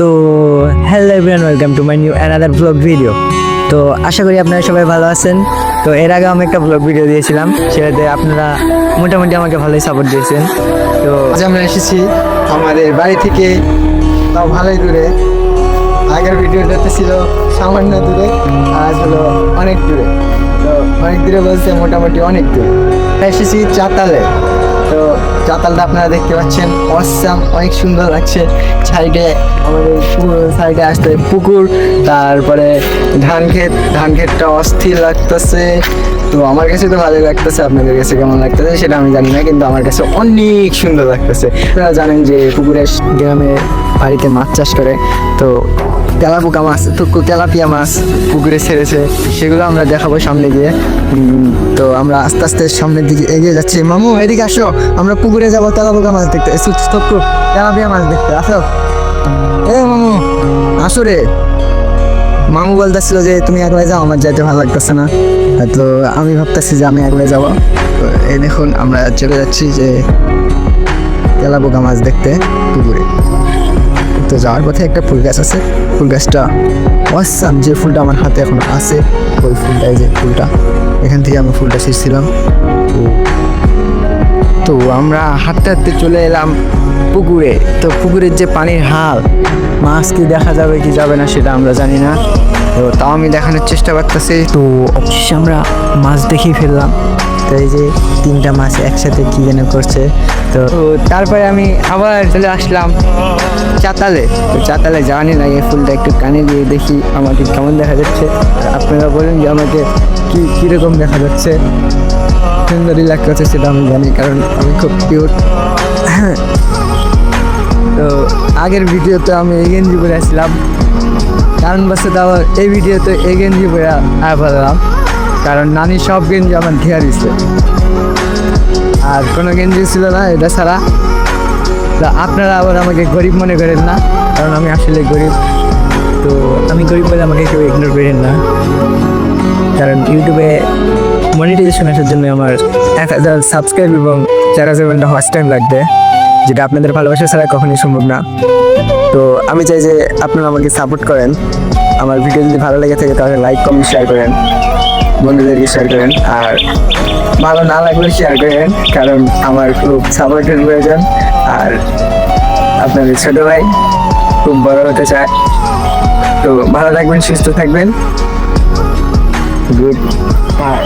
তো hello everyone welcome to my new another blog video তো আশা করি আপনারা সবাই ভালো আছেন। তো এর আগে আমি একটা ব্লগ ভিডিও দিয়েছিলাম, সেটাতে আপনারা মোটামুটি আমাকে ভালোই সাপোর্ট দিয়েছেন। তো আজ আমরা এসেছি আমাদের বাড়ি থেকে, তাও ভালোই দূরে। আগের ভিডিওটাতে ছিল সামান্য দূরে, আজ হলো অনেক দূরে। তো অনেক দূরে বলতে মোটামুটি অনেক দূরে। এসেছি চাতালে। তো চাতালটা আপনারা দেখতে পাচ্ছেন। অসাম, অনেক সুন্দর লাগছে। সাইডে আমাদের সাইডে আসতে পুকুর, তারপরে ধান ক্ষেত ধান ক্ষেতটা অস্থির লাগতেছে। তো আমার কাছে তো ভালো লাগতেছে, আপনাদের কাছে কেমন লাগতেছে সেটা আমি জানি না, কিন্তু আমার কাছে অনেক সুন্দর লাগতেছে। আপনারা জানেন যে পুকুরের গ্রামে বাড়িতে মাছ চাষ করে, তো তেলাপোকা মাছ, তো তেলাপিয়া মাছ পুকুরে ছেড়েছে, সেগুলো আমরা দেখাবো সামনে গিয়ে। তো আমরা আস্তে আস্তে সামনের দিকে এগিয়ে যাচ্ছি। মামু, এদিকে আসো, আমরা পুকুরে যাব তেলাপোকা মাছ দেখতে। তেলাপিয়া মাছ দেখতে, আসো। এ, মামু, আসো রে। মামু বলতেছিল যে, তুমি একলা যাও, আমার যাইতে ভালো লাগতেছে না। তো আমি ভাবতেছি যে, আমি একলা যাব। এই দেখুন, আমরা চলে যাচ্ছি যে, তেলাপোকা মাছ দেখতে পুকুরে। তো যাওয়ার পথে একটা ফুল গাছ আছে। ফুল গাছটা অসাম যে ফুলটা আমার হাতে এখন আছে, ওই ফুলটা এই যে ফুলটা। এখান থেকে আমি ফুলটা ছিঁড়ছিলাম। তো- তো আমরা হাঁটতে হাঁটতে চলে এলাম পুকুরে। তো পুকুরের যে পানির হাল, মাছ কি দেখা যাবে কি যাবে না সেটা আমরা জানি না। তো তাও আমি দেখানোর চেষ্টা করতেছি। তো অবশেষে আমরা মাছ দেখেই ফেললাম। তো এই যে তিনটা মাছ একসাথে কি যেন করছে। তো তারপরে আমি আবার চলে আসলাম চাতালে। তো চাতালে জানি না এই ফুলটা একটু কানে দিয়ে দেখি আমাকে কেমন দেখা যাচ্ছে। আপনারা বলেন যে আমাকে কি, কীরকম দেখা যাচ্ছে। সুন্দর সুন্দরই লাগতেছে সেটা আমি জানি, কারণ আমি খুব কিউট তো আগের ভিডিওতে আমি এই গেঞ্জি পরে আসছিলাম কারণ বসে আবার এই ভিডিওতে এই গেঞ্জি পরে আয় ফেললাম কারণ নানি সব গেঞ্জি আমার ঘেয়া দিচ্ছে আর কোনো গেঞ্জি ছিল না, এটা ছাড়া। তা আপনারা আবার আমাকে গরিব মনে করেন না, কারণ আমি আসলে গরিব। তো আমি গরিব বলে আমাকে কেউ ইগনোর করেন না। কারণ ইউটিউবে মনিটাইজেশন আসার জন্য আমার এক হাজার সাবস্ক্রাইব এবং চার হাজার ঘণ্টা টাইম লাগবে, যেটা আপনাদের ভালোবাসা ছাড়া কখনোই সম্ভব না। তো আমি চাই যে আপনারা আমাকে সাপোর্ট করেন। আমার ভিডিও যদি ভালো লেগে থাকে তাহলে লাইক কমেন্ট শেয়ার করেন। বন্ধুদেরকে শেয়ার করেন। আর ভালো না লাগলে শেয়ার করেন, কারণ আমার খুব সাপোর্টের প্রয়োজন আর আপনাদের ছোট ভাই খুব বড় হতে চায়। তো ভালো থাকবেন, সুস্থ থাকবেন। Good bye